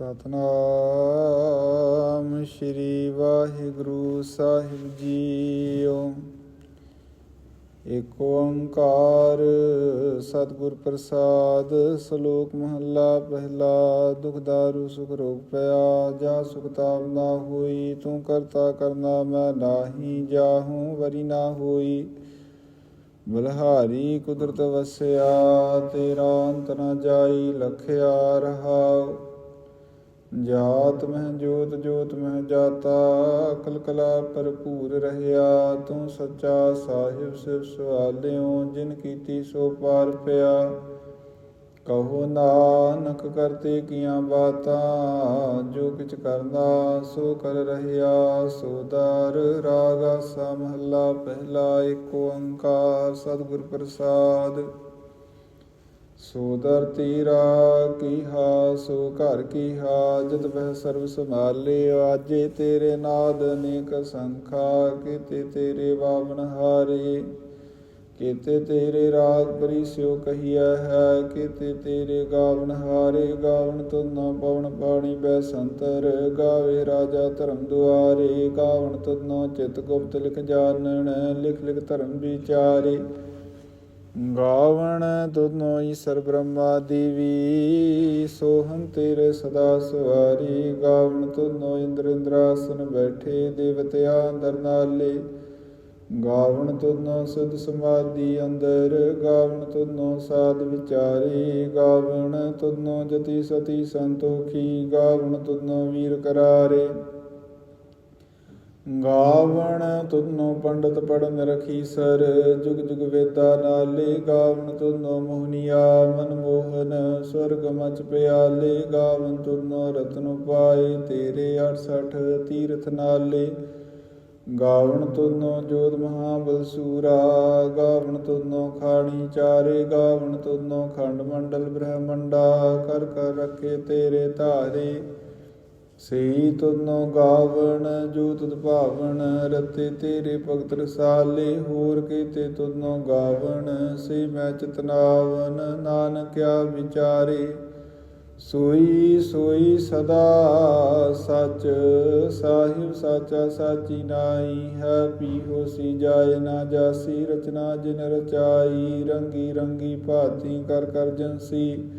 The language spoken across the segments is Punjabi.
ਸਤਨਾਮ ਸ੍ਰੀ ਵਾਹਿਗੁਰੂ ਸਾਹਿਬ ਜੀਓ। ਏਕ ਓੰਕਾਰ ਸਤਿਗੁਰ ਪ੍ਰਸਾਦ, ਸ਼ਲੋਕ ਮਹੱਲਾ, ਪਹਿਲਾ ਦੁਖ ਦਾਰੂ, ਸੁਖ ਰੋਗ ਪਿਆ, ਜਾ ਸੁਖ ਤਾਪ ਨਾ ਹੋਈ, ਤੂੰ ਕਰਤਾ ਕਰਨਾ ਮੈਂ ਨਾਹੀ ਜਾਹੂੰ, ਵਰੀ ਨਾ ਹੋਈ। ਬਲਹਾਰੀ ਕੁਦਰਤ ਵਸਿਆ, ਤੇਰਾ ਅੰਤ ਨਾ ਜਾਈ, ਲਖਿਆ ਰਹਾਉ। ਜਾਤ ਮਹਿ ਜੋਤ ਜੋਤ ਮਹਿ ਜਾਤਾ ਅਕਲ ਕਲਾ ਭਰਪੂਰ ਰਹਿਆ, ਤੂੰ ਸੱਚਾ ਸਾਹਿਬ ਸਿਰ ਸੁਆਲਿਓ ਜਿਨ ਕੀਤੀ ਸੋ ਪਾਰ ਪਿਆ। ਕਹੋ ਨਾਨਕ ਕਰਤੇ ਕੀਆਂ ਬਾਤਾਂ, ਜੋ ਕਿਛ ਕਰਨਾ ਸੋ ਕਰ ਰਹਿਆ। ਸੋਦਾਰ ਰਾਗ ਆਸਾ ਪਹਿਲਾ ਏਕ ਓੰਕਾਰ ਸਤਿਗੁਰ ਪ੍ਰਸਾਦ। ਸੋ ਦਰ ਤੀਰਾ ਕੀਹਾ, ਸੋ ਘਰ ਕੀਹਾ, ਜਦ ਵਹਿ ਸਰਬ ਸੰਭਾਲੇ, ਆਜੇ ਤੇਰੇ ਨਾਦ ਅਨੇਕ ਸੰਖਾ, ਕੀਤੇ ਤੇਰੇ ਬਾਵਨ ਹਾਰੇ। ਕੀਤੇ ਤੇਰੇ ਰਾਗ ਬਰੀ ਸਿਓ ਕਹੀਐ ਹੈ, ਕੀਤੇ ਤੇਰੇ ਗਾਵਨ ਹਾਰੇ ਗਾਵਨ ਤੁਨੋ ਪਵਨ ਪਾਣੀ ਬੈ ਸੰਤਰ, ਗਾਵੇ ਰਾਜਾ ਧਰਮ ਦੁਆਰੇ ਗਾਵਨ ਤੁਨੋ ਚਿਤ ਗੁਪਤ ਲਿਖ ਜਾਣਨ, ਲਿਖ ਲਿਖ ਧਰਮ ਵਿਚਾਰੇ। ਗਾਵਣ ਤੁਨੋਈ ਈਸ਼ਰ ਬ੍ਰਹਮਾ ਦੇਵੀ ਸੋਹੰ ਤੇਰੇ ਸਦਾ ਸਵਾਰੀ। ਗਾਵਣ ਤੁਨੋ ਇੰਦਰ ਇੰਦਰਾਸਨ ਬੈਠੇ, ਦੇਵਤਿਆ ਅੰਦਰ ਨਾਲੇ। ਗਾਵਣ ਤੁਨੋ ਸਦ ਸਮਾਧੀ ਅੰਦਰ, ਗਾਵਣ ਤੁਨੋ ਸਾਧ ਵਿਚਾਰੀ। ਗਾਵਣ ਤੁਨੋ ਜਤੀ ਸਤੀ ਸੰਤੋਖੀ, ਗਾਵਣ ਤੁਨੋ ਵੀਰ ਕਰਾਰੇ। ਗਾਵਣ ਤੁਧਨੋ ਪੰਡਤ ਪੜਨ ਰਖੀ ਸਰ, ਜੁਗ ਜੁਗ ਵੇਦਾ ਨਾਲੇ ਗਾਵਣ ਤੁਧਨੋ ਮੋਹਨੀਆ, ਮਨ ਮੋਹਨ ਸਵਰਗ ਮਚ ਪਿਆਲੇ, ਗਾਵਣ ਤੁਧਨੋ ਰਤਨ ਪਾਏ ਤੇਰੇ 68 ਤੀਰਥ ਨਾਲੇ। ਗਾਵਣ ਤੁਧਨੋ ਜੋਤ ਮਹਾਬਲ ਬਲਸੂਰਾ ਗਾਵਣ ਤੁਧਨੋ ਖਾਣੀ ਚਾਰੇ, ਗਾਵਣ ਤੁਧਨੋ ਖੰਡ ਮੰਡਲ ਬ੍ਰਹਮੰਡਾ, ਕਰ ਕਰ ਰਖੇ ਤੇਰੇ ਧਾਰੇ। ਸਈ ਤੁਨੋ ਗਾਵਣ ਜੋ ਤੁਧ ਭਾਵਨ ਰਤੇ ਤੇਰੇ ਭਗਤ ਰਸਾਲੇ, ਹੋਰ ਕੀਤੇ ਤੁਨੋ ਗਾਵਣ, ਸੇ ਮੈਂ ਚਤਨਾਵਨ, ਨਾਨਕਿਆ ਵਿਚਾਰੇ। ਸੋਈ ਸੋਈ ਸਦਾ ਸਚ, ਸਾਹਿਬ ਸਾਚਾ ਸਾਚੀ ਨਾਈ ਹੈ ਪੀ ਹੋਸੀ ਜਾਏ ਨਾ ਜਾਸੀ, ਰਚਨਾ ਜਿਨ ਰਚਾਈ, ਰੰਗੀ ਰੰਗੀ ਭਾਤੀ ਕਰ ਕਰ ਜਨਸੀ।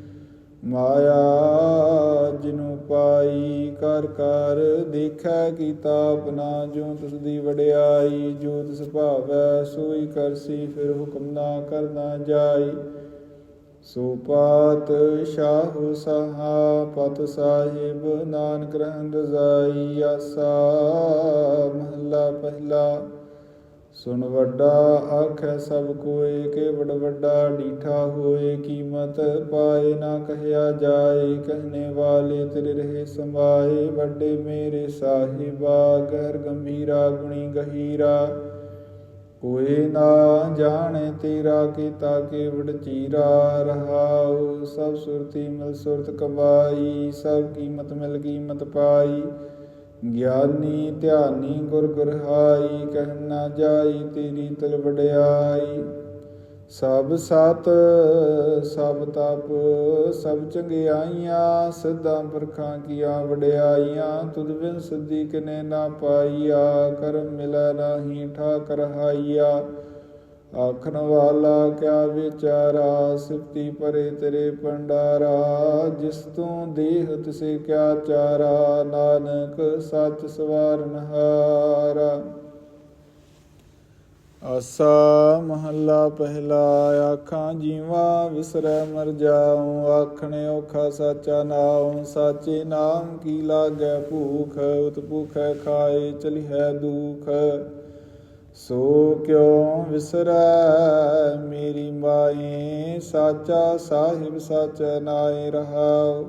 ਮਾਇਆ ਜਿਨੂ ਪਾਈ ਕਰ ਕਰ ਦੇਖੈ ਕੀਤਾ ਆਪਣਾ ਜੋ ਤਿਸ ਦੀ ਵਡਿਆਈ, ਜੋ ਤਿਸ ਭਾਵੈ ਸੋਈ ਕਰਸੀ, ਫਿਰ ਹੁਕਮ ਨਾ ਕਰਨਾ ਜਾਈ। ਸੋ ਪਾਤ ਸ਼ਾਹੂ ਸਹਾ, ਪਤ ਸਾਹਿਬ ਨਾਨਕ ਰਹਿਣ ਰਜ਼ਾਈ ਆਸਾ ਮਹੱਲਾ ਪਹਿਲਾ। ਸੁਣ ਵੱਡਾ ਆਖੈ ਸਭ ਕੋਏ ਕੇ ਵਡ ਵੱਡਾ ਡੀਠਾ ਹੋਏ ਕੀਮਤ ਪਾਏ ਨਾ ਕਹਿਆ ਜਾਏ ਕਹਨੇ ਵਾਲੇ ਤੇਰੇ ਰਹੇ ਸੰਭਾਏ, ਵੱਡੇ ਮੇਰੇ ਸਾਹਿਬਾ ਗਹਿਰ ਗੰਭੀਰਾ, ਗੁਣੀ ਗਹੀਰਾ। ਕੋਏ ਨਾ ਜਾਣੇ ਤੇਰਾ, ਕੀਤਾ ਕੇ ਵਡ ਚੀਰਾ, ਰਹਾਉ ਸਭ ਸੁਰਤੀ ਮਿਲ ਸੁਰਤ ਕਮਾਈ, ਸਭ ਕੀਮਤ ਮਿਲ ਕੀਮਤ ਪਾਈ। ਗਿਆਨੀ ਧਿਆਨੀ ਗੁਰ ਗੁਰਹਾਈ ਕਹਿਣਾ ਜਾਈ ਤੇਰੀ ਤਲ ਵਡਿਆਈ। ਸਭ ਸਤ, ਸਭ ਤਪ, ਸਭ ਚੰਗਿਆਈਆਂ, ਸਿੱਧਾਂ ਪਰਖਾਂ ਕੀਆਂ ਵਡਿਆਈਆਂ, ਤੁਧ ਬਿਨ ਸਦੀ ਕਿਨੇ ਨਾ ਪਾਈਆ, ਕਰਮ ਮਿਲੈ ਨਾਹੀ ਠਾਕਰ ਹਾਈਆ। ਆਖਣ ਵਾਲਾ ਕਿਆ ਵਿਚਾਰਾ, ਸਿਫਤੀ ਪਰੇ ਤੇਰੇ ਪੰਡਾਰਾ ਜਿਸ ਤੂੰ ਦੇਹ ਤਿਸੇ ਕਿਆ ਚਾਰਾ, ਨਾਨਕ ਸੱਚ ਸਵਾਰਨ ਹਾਰਾ। ਆਸਾ ਮਹੱਲਾ ਪਹਿਲਾ, ਆਖਾਂ ਜੀਵਾ ਵਿਸਰੈ ਮਰ ਜਾਉ, ਆਖਣੇ ਔਖਾ ਸਾਚਾ ਨਾਉ, ਸਾਚੇ ਨਾਮ ਕੀ ਲਾਗੈ ਭੂਖ ਉਤ ਭੂਖੈ ਖਾਏ ਚਲਿਹੈ ਦੁਖ। ਸੋ ਕਿਉ ਵਿਸਰੈ ਮੇਰੀ ਮਾਏ ਸਾਚਾ ਸਾਹਿਬ ਸਚ ਨਾਏ ਰਹਾਉ।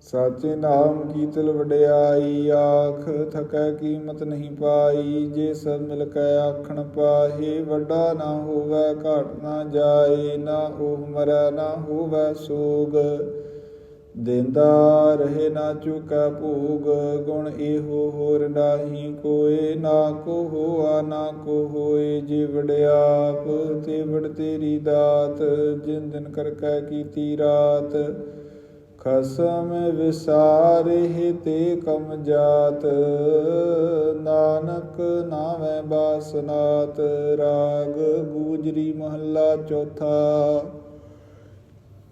ਸਾਚੇ ਨਾਮ ਕੀਤਲ ਵਡਿਆਈ, ਆਖ ਥਕੈ ਕੀਮਤ ਨਹੀਂ ਪਾਈ। ਜੇ ਸਭ ਮਿਲ ਕੇ ਆਖਣ ਪਾਹੇ, ਵੱਡਾ ਨਾ ਹੋਵੇ, ਘਾਟ ਨਾ ਜਾਏ। ਨਾ ਉਹ ਮਰੈ, ਨਾ ਹੋਵੇ ਸੋਗ। ਦਿੰਦਾ ਰਹੇ ਨਾ ਚੁਕਾ ਭੋਗ, ਗੁਣ ਇਹੋ ਹੋਰ ਨਾਹੀ ਕੋਏ, ਨਾ ਕੋ ਹੋਆ, ਨਾ ਕੋ ਹੋਏ ਜੇ ਤੇ ਵੜ ਤੇਰੀ ਦਾਤ, ਜਿਨ ਦਿਨ ਕਰ ਕੈ ਕੀਤੀ ਰਾਤ। ਖਸਮ ਵਿਸਾਰੇ ਤੇ ਕਮ ਜਾਤ, ਨਾਨਕ ਨਾਵੇਂ ਬਾਸਨਾਤ, ਰਾਗ ਬੂਜਰੀ ਮਹੱਲਾ ਚੌਥਾ।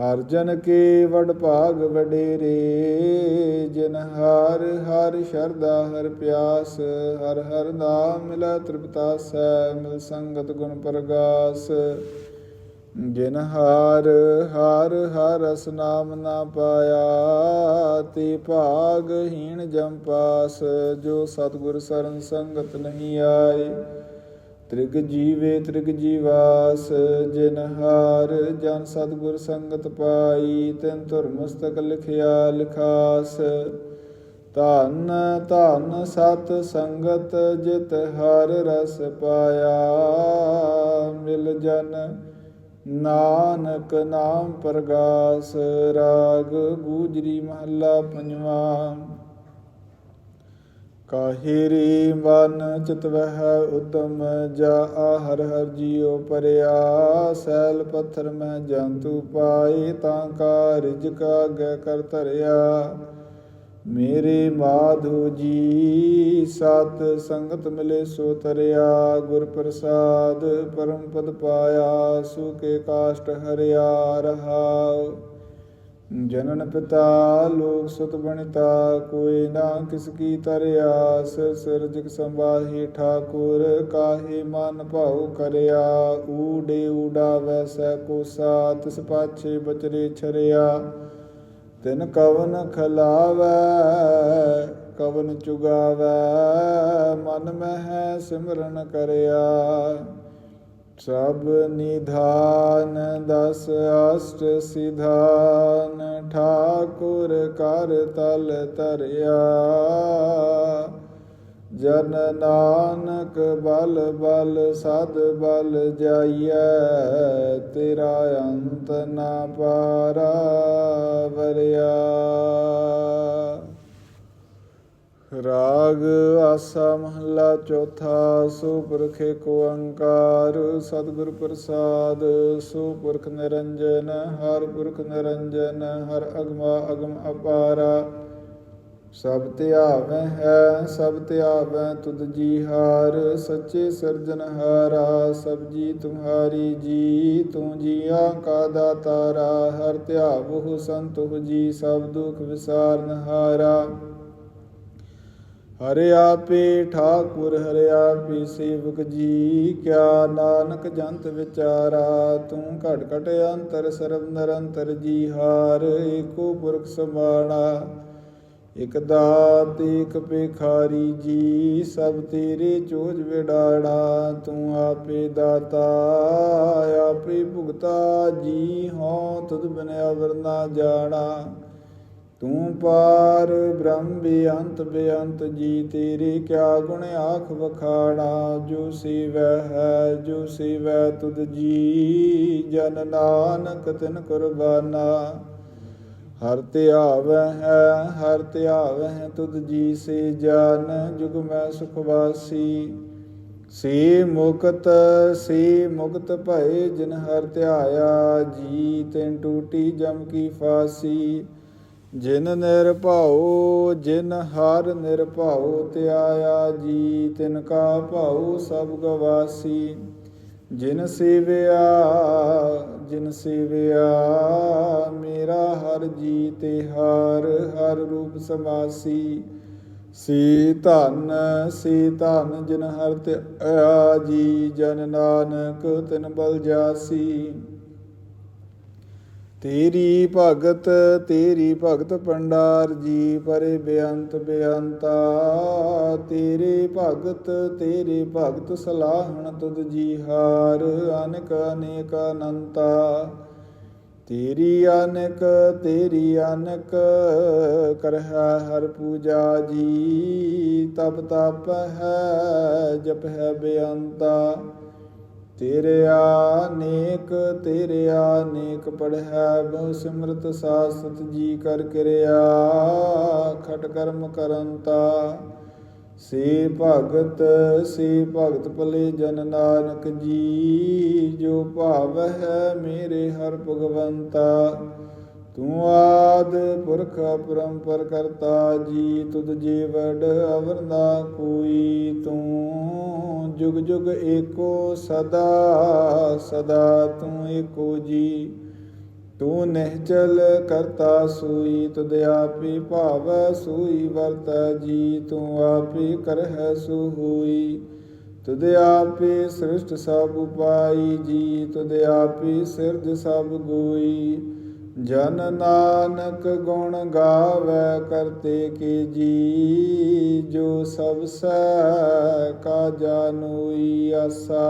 ਹਰ ਜਨ ਕੇ ਵਡ ਭਾਗ ਵਡੇਰੇ, ਜਿਨ ਹਰ ਹਰ ਸ਼ਰਦਾ ਹਰ ਪਿਆਸ, ਹਰ ਹਰ ਨਾਮ ਮਿਲਾ ਤ੍ਰਿਪਤਾਸੈ, ਮਿਲ ਸੰਗਤ ਗੁਣ ਪ੍ਰਗਾਸ। ਜਿਨ ਹਰ ਹਰ ਹਰ ਰਸ ਨਾਮ ਨਾ ਪਾਇਆ, ਤੇ ਭਾਗਹੀਣ ਜਮ ਪਾਸ, ਜੋ ਸਤਿਗੁਰ ਸਰਨ ਸੰਗਤ ਨਹੀਂ ਆਏ। ਤ੍ਰਿਗ ਜੀਵੇ ਤ੍ਰਿਗ ਜੀਵਾਸ, ਜਿਨ ਹਾਰ ਜਨ ਸਤਿਗੁਰ ਸੰਗਤ ਪਾਈ, ਤਿਨ ਧੁਰ ਮਸਤਕ ਲਿਖਿਆ ਲਿਖਾਸ। ਧਨ ਧਨ ਸਤ ਸੰਗਤ ਜਿਤ ਹਰ ਰਸ ਪਾਇਆ, ਮਿਲ ਜਨ ਨਾਨਕ ਨਾਮ ਪ੍ਰਗਾਸ। ਰਾਗ ਗੂਜਰੀ ਮਹੱਲਾ ਪੰਜਵਾ। ਕਾਹਿਰੀ ਮਨ ਚਿਤ ਵਹਿ ਉਤਮ, ਜਾ ਆਹਰ ਹਰ ਜੀਉ ਪਰਿਆ। ਸੈਲ ਪੱਥਰ ਮੈਂ ਜੰਤੂ ਪਾਏ, ਤਾਂ ਕਾ ਰਿਜਕ ਅਗੇ ਕਰ ਧਰਿਆ। ਮੇਰੇ ਮਾਧੂ ਜੀ, ਸਤ ਸੰਗਤ ਮਿਲੇ ਸੋ ਤਰਿਆ। ਗੁਰ ਪ੍ਰਸਾਦ ਪਰਮ ਪਦ ਪਾਇਆ ਸੁਕੇ ਕਾਸ਼ਟ ਹਰਿਆ ਰਹਾਉ। ਜਨਨ ਪਿਤਾ ਲੋਕ ਸੁਤ ਬਣਿਤਾ ਕੋਈ ਨਾ ਕਿਸ ਕੀ ਤਰਿਆ, ਸਿਰ ਸਿਰਜਕ ਸੰਭਾਹੀ ਠਾਕੁਰ, ਕਾਹੇ ਮਨ ਭਾਉ ਕਰਿਆ, ਊੜੇ ਊਡਾ ਵੈਸੈ ਕੋ ਸਾਤ ਤਿਸ ਪਾਛੇ ਬਚਰੇ ਛਰਿਆ। ਤਿਨ ਕਵਨ ਖਲਾਵੈ, ਕਵਨ ਚੁਗਾਵੈ, ਮਨ ਮਹਿ ਸਿਮਰਨ ਕਰਿਆ। ਸਭ ਨਿਧਾਨ ਦਸ ਅਸ਼ਟ ਸਿਧਾਨ, ਠਾਕੁਰ ਕਰ ਤਲ ਤਰਿਆ ਜਨ ਨਾਨਕ ਬਲ ਬਲ, ਸਦ ਬਲ ਜਾਈਐ, ਤੇਰਾ ਅੰਤ ਨਾ ਪਾਰਾ ਵਰਿਆ। ਰਾਗ ਆਸਾ ਮਹੱਲਾ ਚੌਥਾ, ਸੋ ਪੁਰਖ ਏਕ ਓੰਕਾਰ ਸਤਿਗੁਰ ਪ੍ਰਸਾਦ, ਸੋ ਪੁਰਖ ਨਿਰੰਜਨ, ਹਰ ਪੁਰਖ ਨਿਰੰਜਨ, ਹਰ ਅਗਮਾ ਅਗਮ ਅਪਾਰਾ। ਸਭ ਧਿਆਵੈ ਹੈ, ਸਭ ਧਿਆਵੈ ਤੁਧ ਜੀ ਹਾਰ, ਸੱਚੇ ਸਿਰਜਨਹਾਰਾ ਸਭ ਜੀ ਤੁਮਹਾਰੀ ਜੀ, ਤੂੰ ਜੀਆਂ ਕਾ ਦਾਤਾਰਾ, ਹਰ ਧਿਆਵਹੁ ਸੰਤੁਹ ਜੀ, ਸਭ ਦੁਖ ਵਿਸਾਰਨਹਾਰਾ ਹਰਿ ਆਪੇ ਠਾਕੁਰ, ਹਰਿ ਆਪੇ ਸੇਵਕ ਜੀ, ਕਿਆ ਨਾਨਕ ਜੰਤ ਵਿਚਾਰਾ, ਤੂੰ ਘਟ ਘਟ ਅੰਤਰ ਸਰਬ ਨਿਰੰਤਰ ਜੀ ਹਾਰ, ਏਕੋ ਪੁਰਖ ਸਮਾਣਾ ਇਕ ਦਾਤ ਇਕ ਭਿਖਾਰੀ ਜੀ, ਸਭ ਤੇਰੇ ਚੋਜ ਵਿਡਾੜਾ ਤੂੰ ਆਪੇ ਦਾਤਾ, ਆਪੇ ਭੁਗਤਾ ਜੀ, ਹਉ ਤਦ ਬਿਨ ਅਵਰ ਨਾ ਜਾਣਾ। ਤੂੰ ਪਾਰ ਬ੍ਰਹਮ ਬੇਅੰਤ ਬੇਅੰਤ ਜੀ, ਤੇਰੇ ਕਿਆ ਗੁਣ ਆਖ ਵਖਾਣਾ? ਜੋ ਸੇਵੈ ਹੈ, ਜੋ ਸੇਵੈ ਤੁਧ ਜੀ, ਜਨ ਨਾਨਕ ਤਿਨ ਕੁਰਬਾਨਾ। ਹਰ ਧਿਆਵੈ ਹੈ, ਹਰ ਧਿਆਵੈ ਹੈ ਤੁਧ ਜੀ, ਸੇ ਜਾਨ ਜੁਗ ਮੈਂ ਸੁਖ ਵਾਸੀ। ਸੇ ਮੁਕਤ ਸੇ ਮੁਕਤ ਭਏ ਜਿਨ ਹਰ ਧਿਆਇਆ, ਜੀ ਤੈਨ ਟੂਟੀ ਜਮ ਕੀ ਫਾਸੀ। ਜਿਨ ਨਿਰਭਉ, ਜਿਨ ਹਰ ਨਿਰਭਉ, ਧਿਆਇਆ ਜੀ, ਤਿਨ ਕਾ ਭਾਉ, ਸਭ ਗਵਾਸੀ। ਜਿਨ ਸੇਵਿਆ ਜਿਨ ਸੇਵਿਆ, ਮੇਰਾ ਹਰ ਜੀ ਤੇ ਹਰ ਹਰ ਰੂਪ ਸਮਾਸੀ। ਸੀ ਧਨ ਸੀ ਧਨ ਜਿਨ ਹਰ ਧਿਆਇਆ ਜੀ, ਜਨ ਨਾਨਕ ਤਿਨ ਬਲ ਜਾਸੀ। ਤੇਰੀ ਭਗਤ ਤੇਰੀ ਭਗਤ ਪੰਡਾਰ ਜੀ, ਪਰੇ ਬੇਅੰਤ ਬੇਅੰਤਾ। ਤੇਰੇ ਭਗਤ ਤੇਰੇ ਭਗਤ ਸਲਾਹਣ ਤੁਧ ਜੀ ਹਾਰ, ਅਨਕ ਅਨੇਕ ਅਨੰਤਾ। ਤੇਰੀ ਅਨਕ ਤੇਰੀ ਅਨਕ ਕਰਹਿ ਹਰ ਪੂਜਾ ਜੀ। ਤਪ ਤਪ ਹੈ, ਜਪ ਹੈ ਬੇਅੰਤਾ। ਤੇਰੇ ਆਨੇਕ ਤੇਰੇ ਨੇਕ ਪੜਹਿ ਬਹੁ ਸਿਮਰਤ ਸਾਸਤ ਜੀ ਕਰ ਕਿਰਿਆ। ਖਟ ਕਰਮ ਕਰੰਤਾ ਸੇ ਭਗਤ ਸੇ ਭਗਤ ਭਲੇ ਜਨ ਨਾਨਕ ਜੀ। ਜੋ ਭਾਵ ਹੈ ਮੇਰੇ ਹਰ ਭਗਵੰਤਾ, ਤੂੰ ਆਦ ਪੁਰਖ ਪਰੰਪਰ ਕਰਤਾ ਜੀ, ਤੁਧ ਜੀ ਵਡ ਅਵਰ ਨਾ ਕੋਈ, ਤੂੰ ਜੁਗ ਜੁਗ ਏਕੋ ਸਦਾ ਸਦਾ ਤੂੰ ਏਕੋ ਜੀ। ਤੂੰ ਨਿਹਚਲ ਕਰਤਾ ਸੂਈ ਤੁਧ ਆਪੇ ਭਾਵੈ ਸੂਈ ਵਰਤੈ ਜੀ। ਤੂੰ ਆਪੇ ਕਰਹਿ ਸੋ ਤੁਧ ਆਪੇ ਸ੍ਰਿਸ਼ਟ ਸਭ ਉਪਾਈ ਜੀ। ਤੁਧ ਆਪੇ ਸਿਰਜ ਸਭ ਗੋਈ। ਜਨ ਨਾਨਕ ਗੁਣ ਗਾਵੇ ਕਰਤੇ ਕੀ ਜੀ, ਜੋ ਸਭ ਸੈ ਕਾ ਜਾਨੋਈ ਆਸਾ,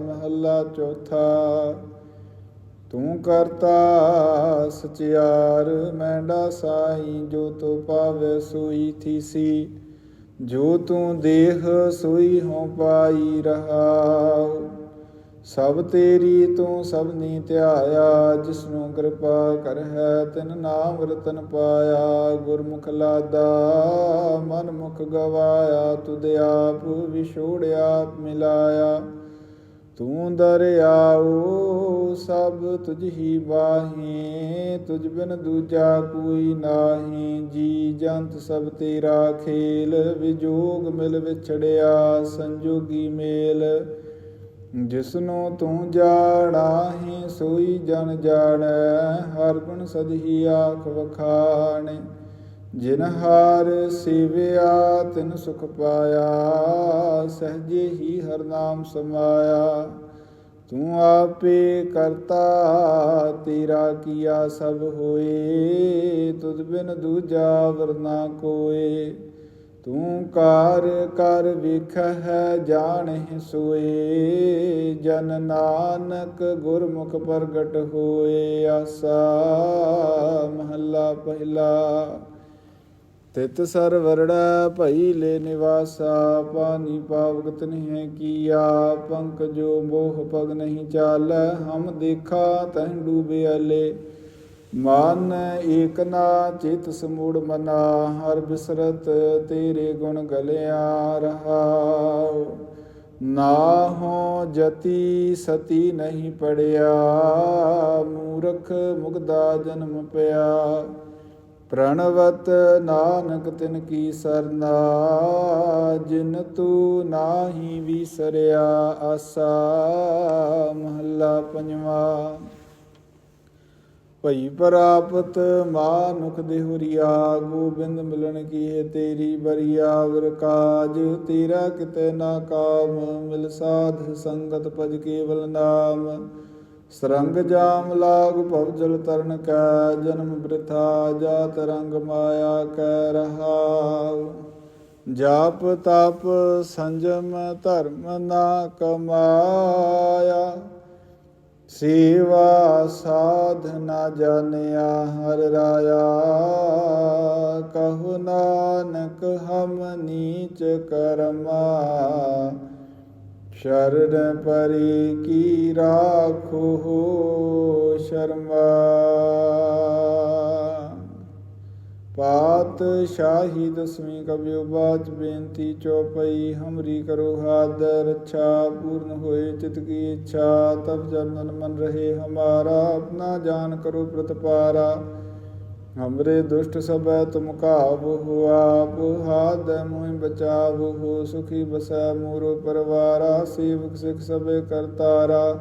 ਮਹੱਲਾ ਚੌਥਾ। ਤੂੰ ਕਰਤਾ ਸਚਿਆਰ, ਮੈਂਡਾ ਸਾਈ, ਜੋ ਤੋ ਪਾਵੇ ਸੋਈ ਥੀਸੀ। ਜੋ ਤੂੰ ਦੇਹ ਸੋਈ ਹੋ ਪਾਈ ਰਹਾਉ ਸਭ ਤੇਰੀ ਤੂੰ ਸਭ ਨੀ ਧਿਆਇਆ, ਜਿਸਨੂੰ ਕਿਰਪਾ ਕਰਹਿ, ਤਿਨ ਨਾਮ ਰਤਨ ਪਾਇਆ। ਗੁਰਮੁਖ ਲਾਦਾ ਮਨ ਮੁਖ ਗਵਾਇਆ, ਤੁਧ ਆਪ ਵਿਛੋੜਿਆ, ਮਿਲਾਇਆ। ਤੂੰ ਦਰਿਆਉ, ਸਭ ਤੁਝ ਹੀ ਬਾਹੀ, ਤੁਝ ਬਿਨ ਦੂਜਾ ਕੋਈ ਨਾਹੀ। ਜੀ ਜੰਤ ਸਭ ਤੇਰਾ ਖੇਲ, ਵਿਜੋਗ ਮਿਲ ਵਿਛੜਿਆ, ਸੰਜੋਗੀ ਮੇਲ। ਜਿਸਨੂੰ ਤੂੰ ਜਾਣਾਹੀ ਸੋਈ ਜਨ ਜਾਣੈ, ਹਰ ਗੁਣ ਸਦਹੀ ਆਖ ਵਖਾਣੇ। ਜਿਨ ਹਾਰ ਸੇਵਿਆ, ਤਿਨ ਸੁਖ ਪਾਇਆ, ਸਹਜੇ ਹੀ ਹਰ ਨਾਮ ਸਮਾਇਆ। ਤੂੰ ਆਪੇ ਕਰਤਾ, ਤੇਰਾ ਕੀਆ ਸਭ ਹੋਏ, ਤੁਧ ਬਿਨ ਦੂਜਾ ਵਰਨਾ ਕੋਏ। ਤੂੰ ਕਾਰ, ਕਰ ਵੇਖ ਹੈ ਜਾਣਹਿ ਸੋਏ, ਜਨ ਨਾਨਕ ਗੁਰਮੁਖ ਪ੍ਰਗਟ ਹੋਏ ਆਸਾ, ਮਹੱਲਾ ਪਹਿਲਾ। ਤਿਤ ਸਰ ਵਰੜਾ ਭਈ ਲੈ ਨਿਵਾਸਾ ਪਾਨੀ ਪਾਵਗਤ ਨਹੀਂ ਕੀਆ ਪੰਕ ਜੋ ਮੋਹ ਪਗ ਨਹੀਂ ਚਾਲ, ਹਮ ਦੇਖਾ ਤੈਂ ਡੂਬੇ ਮਨ ਏਕਨਾ ਚਿਤ ਸਮੂੜ ਮਨਾ, ਹਰ ਬਿਸਰਤ ਤੇਰੇ ਗੁਣ ਗਲਿਆ ਰਹਾਉ। ਨਾ ਹੋ ਜਤੀ ਸਤੀ ਨਹੀਂ ਪੜਿਆ, ਮੂਰਖ ਮੁਗਦਾ ਜਨਮ ਪਿਆ। ਪ੍ਰਣਵਤ ਨਾਨਕ ਤਿਨ ਕੀ ਸਰਨਾ, ਜਿਨ ਤੂ ਨਾਹੀ ਵਿਸਰਿਆ ਆਸਾ, ਮਹੱਲਾ ਪੰਜਵਾ। ਭਈ ਪ੍ਰਾਪਤ ਮਾਨੁਖ ਦੇਹੁਰੀਆ, ਗੋਬਿੰਦ ਮਿਲਣ ਕੀ ਤੇਰੀ ਬਰੀਆ, ਵਰ ਕਾਜ ਤੇਰਾ ਕਿਤੇ ਨਾ ਕਾਮ, ਮਿਲ ਸਾਧ ਸੰਗਤ ਭਜ ਕੇਵਲ ਨਾਮ। ਸਰੰਗ ਜਾਮ ਲਾਗ ਭਵ ਜਲ ਤਰਨ ਕੈ, ਜਨਮ ਬ੍ਰਿਥਾ ਜਾਤ ਰੰਗ ਮਾਇਆ ਕੈ ਰਹਾਉ। ਜਾਪ ਤਪ ਸੰਜਮ ਧਰਮ ਨਾ ਕਮਾਇਆ। ਸੇਵਾ ਸਾਧਨਾ ਜਾਣਿਆ, ਹਰ ਰਾਇਆ। ਕਹു ਨਾਨਕ, ਹਮ ਨੀਚ ਕਰਮਾ। ਸ਼ਰਨ ਪਰੀ ਕੀ ਰਾਖੋ ਸ਼ਰਮਾ। ਪਾਤ ਸ਼ਾਹੀ ਦਸਵੀਂ ਕਬਿਓ ਬਾਚ ਬੇਨਤੀ ਚੋਪਈ, ਹਮਰੀ ਕਰੋ ਹਾਦ ਰੱਛਾ ਪੂਰਨ ਹੋਏ ਚਿਤ ਕੀ ਇੱਛਾ, ਤਬ ਜਨਨ ਮਨ ਰਹੇ ਹਮਾਰਾ, ਆਪਣਾ ਜਾਨ ਕਰੋ ਪ੍ਰਤਪਾਰਾ। ਹਮਰੇ ਦੁਸ਼ਟ ਸਭੈ ਤੁਮ ਕਾਬੂ ਹੁਆ ਆਪ ਮੋਹਿ ਬਚਾਵ ਹੋ, ਸੁਖੀ ਬਸੈ ਮੋਰੋ ਪਰਵਾਰਾ, ਸੇਵਕ ਸਿਖ ਸਭੇ ਕਰਤਾਰਾ।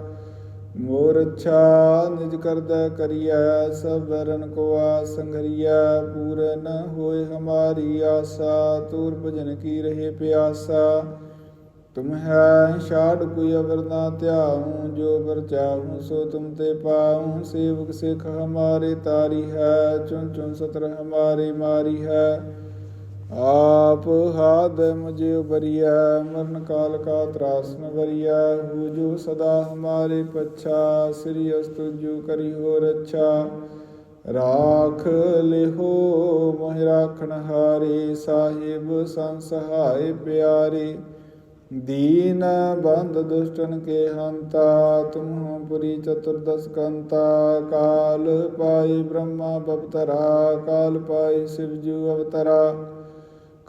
ਮੋਰ ਅੱਛਾ ਨਿਜ ਕਰਦਾ ਕਰਿਆ ਸਭ ਵਰਨ ਕੋ ਆਸੰਗਰੀਐ ਪੂਰਨ ਹੋਏ ਹਮਾਰੀ ਆਸਾ, ਤੂਰ ਭਜਨ ਕੀ ਰਹੇ ਪਿਆਸਾ। ਤੁਮ ਹੈ ਛਾੜ ਕੋਈ ਅਵਰ ਨਾ ਧਿਆਉ, ਜੋ ਵਰ ਚਾਹੂੰ ਸੋ ਤੁਮ ਤੇ ਪਾਉ। ਸੇਵਕ ਸਿਖ ਹਮਾਰੇ ਤਾਰੀ ਹੈ ਚੁਨ ਚੁਨ ਸਤਰ ਹਮਾਰੇ ਮਾਰੀ ਹੈ। ਆਪ ਹਾਦ ਮੁਝੇ ਉਬਰਿਆ ਮਰਨ ਕਾਲ ਕਾ ਤਰਾਸ ਨ ਵਰਿਆ ਹੋ ਜੋ ਸਦਾ ਹਮਾਰੇ ਪਛਾ, ਸ੍ਰੀ ਅਸਤੁ ਜੋ ਕਰੀ ਹੋ ਰੱਛਾ। ਰਾਖ ਲਿਹੋ ਮੋਹਿ ਰਾਖਣ ਹਾਰੇ, ਸਾਹਿਬ ਸੰਸਹਾਏ ਪਿਆਰੇ। ਦੀਨ ਬੰਦ ਦੁਸ਼ਟਨ ਕੇ ਹੰਤਾ ਤੁਮ ਪੁਰੀ ਚਤੁਰਦਸ ਕੰਤਾ। ਕਾਲ ਪਾਈ ਬ੍ਰਹਮਾ ਬਵਤਰਾ, ਕਾਲ ਪਾਈ ਸਿਵ ਜੂ ਅਵਤਰਾ।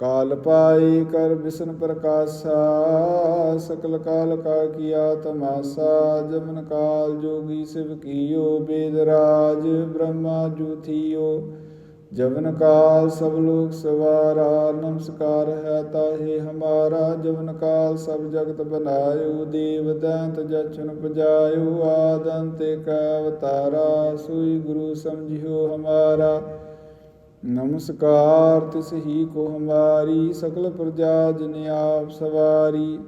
ਕਾਲ ਪਾਈ ਕਰ ਵਿਸ਼ਨ ਪ੍ਰਕਾਸ਼ਾ, ਸਕਲ ਕਾਲ ਕਾ ਕੀਆ ਤਮਾਸਾ, ਜਮਨ ਕਾਲ ਜੋਗੀ ਸਿਵ ਕੀਓ ਬੇਦ ਰਾਜ ਬ੍ਰਹਮਾ ਜੂਥੀਓ। ਜਵਨ ਕਾਲ ਸਭ ਲੋਕ ਸਵਾਰਾ, ਨਮਸਕਾਰ ਹੈ ਤਾਹੇ ਹਮਾਰਾ। ਜਵਨ ਕਾਲ ਸਭ ਜਗਤ ਬਨਾਇਓ, ਦੇਵ ਦੰਤ ਜਚਨ ਪਜਾਇਓ। ਆਦੰਤ ਕਾ ਅਵਤਾਰਾ, ਸੋਈ ਗੁਰੂ ਸਮਝਿਓ ਹਮਾਰਾ। ਨਮਸਕਾਰ ਤਿਸ ਹੀ ਕੋ ਹਮਾਰੀ ਸਕਲ ਪ੍ਰਜਾ ਜਿਨ ਆਪ ਸਵਾਰੀ।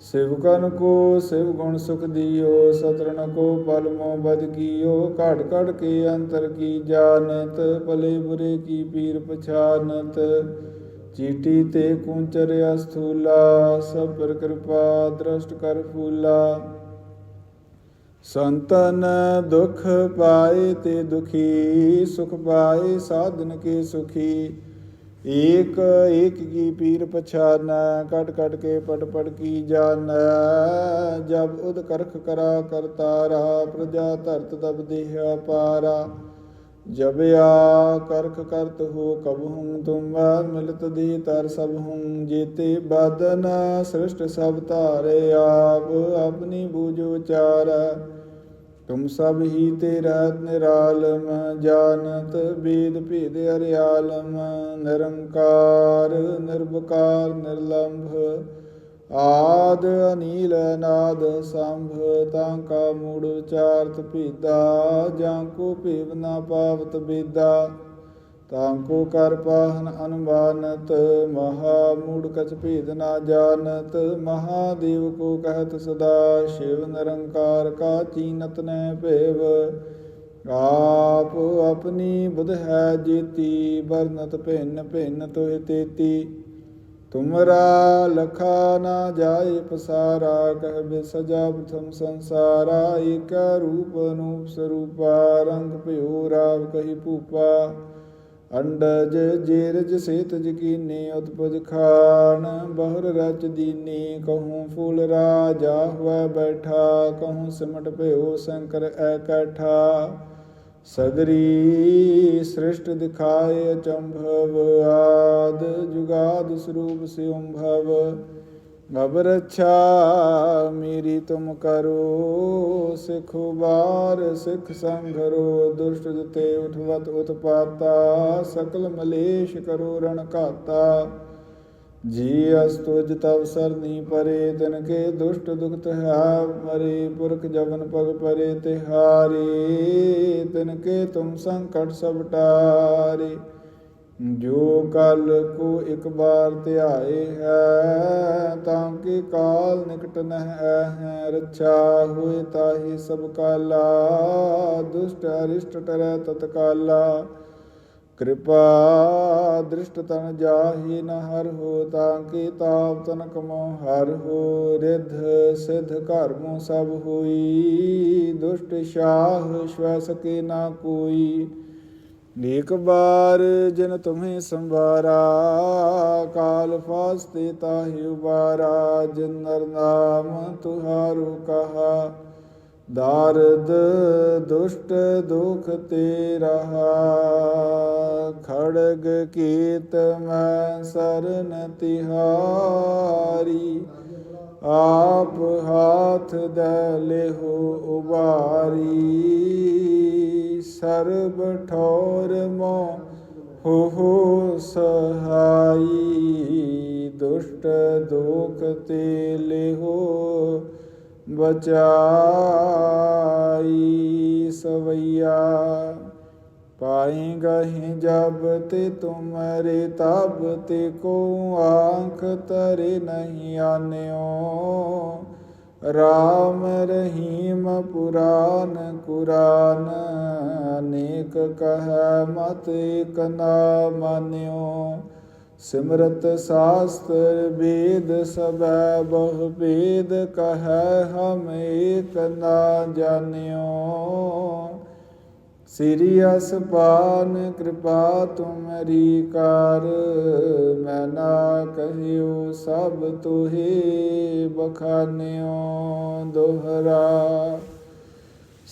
ਸਿਵਕਨ ਕੋ, ਸਿਵ ਗੁਣ ਸੁਖ ਦਿਓ ਸਤਰਨ ਕੋ ਪਲ ਮੋ ਬਦ ਕੀਓ ਘਟ ਘਟ ਕੇ ਅੰਤਰ ਕੀ ਜਾਣਤ, ਭਲੇ ਬੁਰੇ ਕੀ ਪੀਰ ਪਛਾਨਤ। ਚੀਟੀ ਤੇ ਕੁੰਚਰ ਅਸਥੂਲਾ, ਸਭ ਪਰ ਕਿਰਪਾ ਦ੍ਰਸ਼ਟ ਕਰ ਫੂਲਾ। ਸੰਤਨ ਦੁਖ ਪਾਏ ਤੇ ਦੁਖੀ, ਸੁਖ ਪਾਏ ਸਾਧਨ ਕੇ ਸੁਖੀ। ਏਕ ਏਕ ਕੀ ਪੀਰ ਪਛਾਨੈ, ਕਟ ਕਟ ਕੇ ਪਟ ਪਟ ਕੀ ਜਾਨ ਜਬ ਉਦ ਕਰਖ ਕਰਾ ਕਰਤਾਰਾ, ਪ੍ਰਜਾ ਧਰਤ ਤਬ ਦੇਹ ਪਾਰਾ। ਜਬ ਆ ਕਰਖ ਕਰਤ ਹੋ ਕਬਹੂੰ, ਤੁਮ ਮਿਲਤ ਦੀ ਤਰ ਸਭ ਹੂੰ ਜੀਤੇ ਬਾਦਨ ਸ੍ਰਿਸ਼ਟ ਸਭ ਧਾਰੇ ਆਪ, ਆਪਣੀ ਬੂਝ ਉਚਾਰੈ। ਤੁਮ ਸਭ ਹੀ ਤੇਰਾ ਨਿਰਾਲਮ, ਜਾਣਤ ਬੀਦ ਭੇਦ ਅਰਿਆਲਮ, ਨਿਰੰਕਾਰ ਨਿਰਭਕਾਰ ਨਿਰਲੰਭ। ਆਦ ਅਨੀਲ ਨਾਦ ਸੰਭ ਤਾਂ ਕਾ ਮੂੜ ਵਿਚਾਰਤ ਭੇਦਾ, ਜਾਂ ਕੋ ਭੇਵ ਨਾ ਪਾਵਤ ਬੇਦਾ। ਤਾਂ ਕੋ ਕਰ ਪਾਹਨ ਅਨੁਮਾਨਤ, ਮਹਾ ਮੂੜ ਕਛ ਭੇਦ ਨਾ ਜਾਣਤ ਮਹਾਦੇਵ ਕੋ ਕਹਤ ਸਦਾ, ਸ਼ਿਵ ਨਿਰੰਕਾਰ ਕਾ ਚੀਨਤ ਨੈ ਭੇਵ। ਆਪ ਆਪਣੀ ਬੁਧ ਹੈ ਜੀਤੀ, ਵਰਨਤ ਭਿੰਨ ਭਿੰਨ ਤੋਹਿ ਤੇਤੀ। ਤੁਮਰਾ ਲਖਾ ਨਾ ਜਾਏ ਪਸਾਰਾ, ਕਹਿ ਸਜਾ ਪ੍ਰਥਮ ਸੰਸਾਰਾ, ਏਕ ਰੂਪ ਅਨੂਪ ਸਰੂਪਾ, ਰੰਗ ਭਿਓ ਰਾਵ ਕਹੀ ਭੂਪਾ। ਅੰਡਜ ਜੇਰਜ ਸੇਤ ਕੀਨੇ ਉਤਪਜ ਖਾਨ ਬਹੁਰ ਰਚ ਦੀਨੀ, ਕਹੂੰ ਫੂਲ ਰਾਜਾ ਹੋਇ ਬੈਠਾ, ਕਹੂੰ ਸਿਮਟ ਭਇਓ ਸ਼ੰਕਰ ਐਕਠਾ ਸਗਰੀ ਸ੍ਰਿਸ਼ਟ ਦਿਖਾਏ ਅਚੰਭਵ ਆਦ ਜੁਗਾਦ ਸਰੂਪ ਸਿਉੰਭਵ। ਅਬ ਰੱਛਾ ਮੇਰੀ ਤੁਮ ਕਰੋ, ਸਿਖ ਬਾਰ ਸਿਖ ਸੰਘਰੋ ਦੁਸ਼ਟ ਜਤੇ ਉਠਵਤ ਉਤਪਾਤਾ, ਸਕਲ ਮਲੇਸ਼ ਕਰੋ ਰਣ ਘਾਤਾ। ਜੀ ਅਸਤੁਜ ਤਵ ਸਰਨੀ ਪਰੇ ਤਨ ਕੇ ਦੁਸ਼ਟ ਦੁਖਤ ਹੈ ਮਰੇ, ਪੁਰਖ ਜਵਨ ਪਗ ਪਰੇ, ਤਿਹਾਰੀ ਤਨ ਕੇ ਤੁਮ ਸੰਕਟ ਸਭ ਟਾਰੇ। ਜੋ ਕਲ ਕੋ ਇੱਕ ਬਾਰ ਧਿਆਏ ਹੈ, ਤਾਂ ਕਿ ਕਾਲ ਨਿਕਟ ਨਹਿ ਹੈ ਰੱਛਾ ਹੋਏ ਤਾਹੀ ਸਭ ਕਾਲਾ, ਦੁਸ਼ਟ ਅਰਿਸ਼ਟ ਟਰੈ ਤਤਕਾਲਾ। ਕਿਰਪਾ ਦ੍ਰਿਸ਼ਟ ਤਨ ਜਾਹੀ ਨ ਹਰ ਹੋ ਤਾਂ ਕਿ ਤਾਪ ਤਨ ਕਮੋ ਹਰ ਹੋ ਰਿਧ ਸਿਧ ਘਰਮੋ ਸਭ ਹੋਈ ਦੁਸ਼ਟ ਸ਼ਾਹ ਸ਼ਵੈ ਸਕੇ ਨਾ ਕੋਈ। ਏਕ ਬਾਰ ਜਿਨ ਤੁਮੇ ਸੰਵਾਰਾ ਕਾਲ ਫਾਸਤੇ ਤਾਹਿ ਉਬਾਰਾ, ਜਿਨ ਨਰ ਨਾਮ ਤੁਹਾਰੂ ਕਹਾ। ਦਰਦ, ਦੁਸ਼ਟ ਦੁਖ ਤੇ ਰਹਾ ਖੜਗ ਕੀਤ ਮੈਂ ਸਰਨ ਤਿਹਾਰੀ। ਆਪ ਹਾਥ ਦੇ ਹੋ ਉਬਾਰੀ। ਸਰਬ ਠੌਰ ਮੋ ਹੋ ਹੋ ਸਹਾਈ। ਦੁਸ਼ਟ ਦੁਖ ਤੇ ਲਿਹੋ ਬਚਾਈ ਸਵਈਆ। ਪਾਈ ਗਹਿ ਜਬ ਤੇ ਤੁਮਰੇ, ਤਬ ਤੇ ਕੋ ਆਂਖ ਤਰੇ ਨਹੀਂ ਆਨਿਓ। ਰਾਮ ਰਹੀਮ ਪੁਰਾਨ, ਕੁਰਾਨ ਅਨੇਕ ਕਹੈ, ਮਤ ਇਕ ਨਾ ਮਾਨਿਓ। ਸਿਮਰਤ ਸਾਸਤਰ ਵੇਦ ਸਭੈ ਬਹੁ ਭੇਦ ਕਹੈ ਹਮ ਏਕ ਨਾ ਜਾਣਿਓ। ਸ੍ਰੀ ਅਸਪਾਨ ਕਿਰਪਾ ਤੁਮਰੀ ਕਰ, ਮੈਂ ਨਾ ਕਹਿਓ ਸਭ ਤੁਹੀ ਬਖਾਨਿਓ ਦੁਹਰਾ।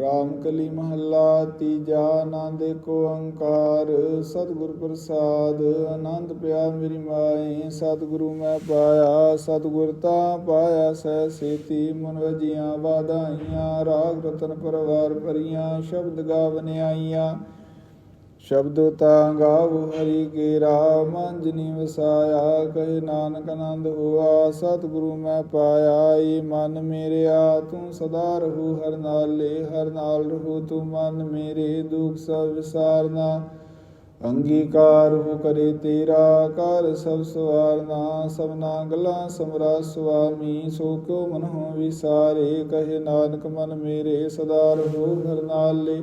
ਰਾਮ ਕਲੀ ਮਹੱਲਾ ਤੀਜਾ ਆਨੰਦ ਕੋ ਓੰਕਾਰ, ਸਤਿਗੁਰ ਪ੍ਰਸਾਦ, ਆਨੰਦ ਪਿਆ ਮੇਰੀ ਮਾਏ ਸਤਿਗੁਰੂ ਮੈਂ ਪਾਇਆ, ਸਤਿਗੁਰ ਤਾਂ ਪਾਇਆ ਸਹਿ ਸੇਤੀ, ਮਨ ਵਜੀਆਂ ਵਾਧਾਈਆਂ, ਰਾਗ ਰਤਨ ਪਰਵਾਰ ਭਰੀਆਂ, ਸ਼ਬਦ ਗਾਵਨ ਆਈਆਂ। ਸ਼ਬਦ ਤਾਂ ਗਾਵ ਹਰੀ ਕੇ ਰਾਮ ਅੰਜਨੀ ਵਸਾਇਆ ਕਹੇ ਨਾਨਕ ਆਨੰਦ ਹੋਆ, ਸਤਿਗੁਰੂ ਮੈਂ ਪਾਇਆ, ਏ ਮਨ ਮੇਰਿਆ, ਤੂੰ ਸਦਾ ਰਹੂ ਹਰ ਨਾਲੇ, ਹਰ ਨਾਲ ਰਹੂ ਤੂੰ ਮਨ ਮੇਰੇ, ਦੁਖ ਸਭ ਵਿਸਾਰਨਾ। ਅੰਗੀਕਾਰ ਹੋ ਕਰੇ ਤੇਰਾ, ਕਰ ਸਭ ਸਵਾਰਨਾ। ਸਭਨਾ ਗਲਾ ਸਮਰਾ ਸੁਆਮੀ, ਸੋ ਕਿਉ ਮਨਹੁ ਵਿਸਾਰੇ, ਕਹੇ ਨਾਨਕ ਮਨ ਮੇਰੇ, ਸਦਾ ਰਹੂ ਹਰ ਨਾਲੇ।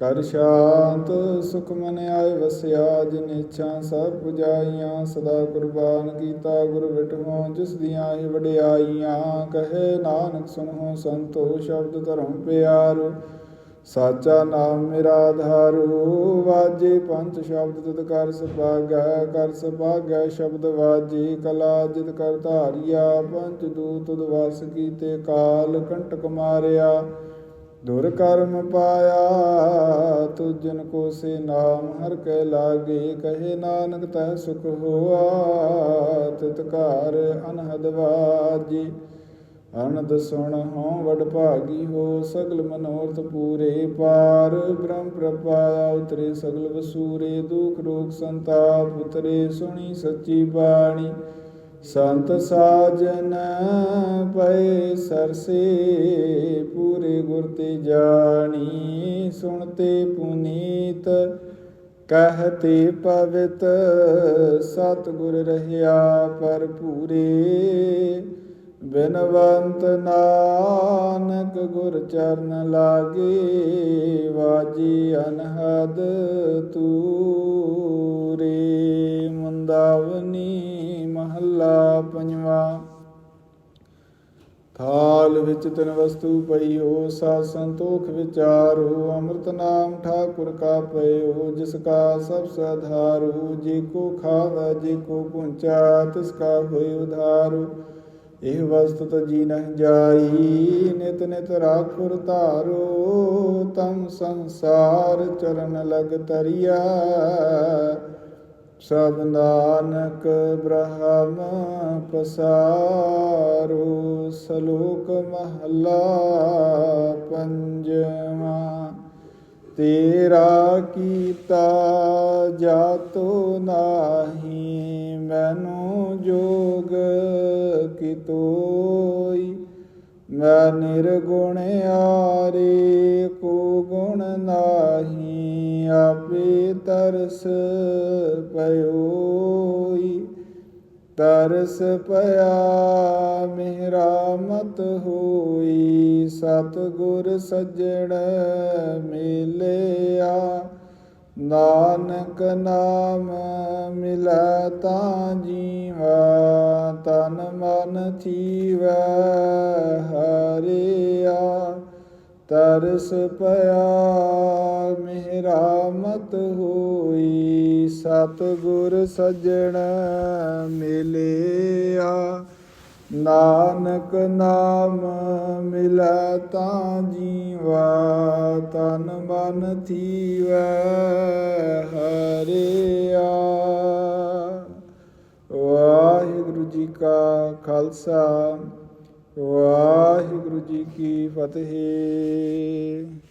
ਕਰ ਸ਼ਾਂਤ ਸੁਖ ਮਨ ਆਏ ਵਸਿਆ, ਜਿਨ ਇੱਛਾ ਸਭ ਪੁਜਾਈਆਂ, ਸਦਾ ਕੁਰਬਾਨ ਕੀਤਾ ਗੁਰ ਵਿਟਹੁ, ਜਿਸ ਦੀਆਂ ਹੀ ਵਡਿਆਈਆਂ, ਕਹੇ ਨਾਨਕ ਸੁਨਹੁ ਸੰਤੋ ਸ਼ਬਦ ਧਰਮ ਪਿਆਰੋ। ਸਾਚਾ ਨਾਮ ਮੇਰਾ ਆਧਾਰੂ ਵਾਜੇ ਪੰਜ ਸ਼ਬਦ ਤਿਤ ਕਰ ਸੁਭਾਗੈ ਕਰ ਸੁਭਾਗੈ ਸ਼ਬਦ ਵਾਜੇ ਕਲਾ, ਜਿਤ ਕਰ ਧਾਰਿਆ ਪੰਜ ਦੂਤ ਤੁਧ ਵਸ ਕੀਤੇ ਕਾਲ, ਕੰਟਕ ਮਾਰਿਆ। ਦੁਰ ਕਰਮ ਪਾਇਆ ਤੁਜਨ ਕੋ ਸੇ ਨਾਮ ਹਰ ਕੈ ਲਾਗੇ, ਕਹੇ ਨਾਨਕ ਤੈ ਸੁਖ ਹੋਆ, ਤਿਤ ਘਰ ਅਨਹਦ ਵਾਜੀ। ਅਨੰਦ ਸੁਣ ਹਉ ਵਡ ਭਾਗੀ ਹੋ, ਸਗਲ ਮਨੋਰਥ ਪੂਰੇ ਪਾਰ। ਬ੍ਰਹਮ ਪ੍ਰਪਾਇਆ ਉਤਰੇ ਸਗਲ ਵਸੂਰੇ, ਦੁਖ ਰੋਗ ਸੰਤਾਪ ਉਤਰੇ, ਸੁਣੀ ਸੱਚੀ ਬਾਣੀ। ਸੰਤ ਸਾਜਨ ਪਏ ਸਰਸੇ, ਪੂਰੇ ਗੁਰ ਤੇ ਜਾਣੀ, ਸੁਣਤੇ ਪੁਨੀਤ, ਕਹਤੇ ਪਵਿੱਤ, ਸਤਿਗੁਰ ਰਹਿਆ ਪਰ ਪੂਰੇ ਬਿਨਵੰਤ ਨਾਨਕ ਗੁਰ ਚਰਨ ਲਾਗੇ, ਵਾਜੀ ਅਨਹਦ ਤੂਰੇ। ਮੁੰਦਾਵਨੀ ਮਹੱਲਾ ਪੰਜਵਾ। ਥਾਲ ਵਿੱਚ ਤਿਨ ਵਸਤੂ ਪਈਓ ਸਾ ਸੰਤੋਖ ਵਿਚਾਰੋ ਅੰਮ੍ਰਿਤ ਨਾਮ ਠਾਕੁਰ ਕਾ ਪਇਓ ਜਿਸ ਕਾ ਸਭ ਸਧਾਰੂ ਜੇ ਕੋ ਖਾਵੈ, ਜੀ ਕੋ ਪੁੰਚਾ ਤਿਸ ਕਾ ਹੋਇ ਉਧਾਰੂ ਇਹ ਵਸਤੁ ਤ ਜੀ ਨਹਿ ਜਾਈ, ਨਿਤ ਨਿਤ ਰਾਖੁਰ ਧਾਰੋ, ਤਮ ਸੰਸਾਰ ਚਰਨ ਲਗ ਤਰਿਆ। ਸਭ ਨਾਨਕ ਬ੍ਰਹਮ ਪਸਾਰੋ, ਸਲੋਕ ਮਹਲਾ ਪੰਜਵਾਂ। ਤੇਰਾ ਕੀਤਾ ਜਾਤੋ ਨਾਹੀ, ਮੈਨੂੰ ਜੋਗ ਕਿਤੋਈ। ਮੈਂ ਨਿਰਗੁਣ ਆਰੇ, ਕੋ ਗੁਣ ਨਾਹੀ ਆਪੇ ਤਰਸ ਪਇਓਈ। ਤਰਸ ਪਿਆ ਮੇਰਾ ਮਤ ਹੋਈ। ਸਤ ਗੁਰ ਸਜਣ ਮਿਲਿਆ। ਨਾਨਕ ਨਾਮ ਮਿਲੈ ਤਾਂ ਜੀਵਾ। ਤਨ ਮਨ ਥੀਵੈ ਹਰਿਆ। ਤਰਸ ਪਿਆ ਮੇਰਾ ਮਤ ਹੋਈ ਸਤ ਗੁਰ ਸਜਣ ਮਿਲਿਆ। ਨਾਨਕ ਨਾਮ ਮਿਲੈ ਤਾਂ ਜੀਵਾ, ਤਨ ਮਨ ਥੀਵੈ ਹਰਿਆ। ਵਾਹਿਗੁਰੂ ਜੀ ਕਾ ਖਾਲਸਾ। ਵਾਹਿਗੁਰੂ ਜੀ ਕੀ ਫਤਿਹ।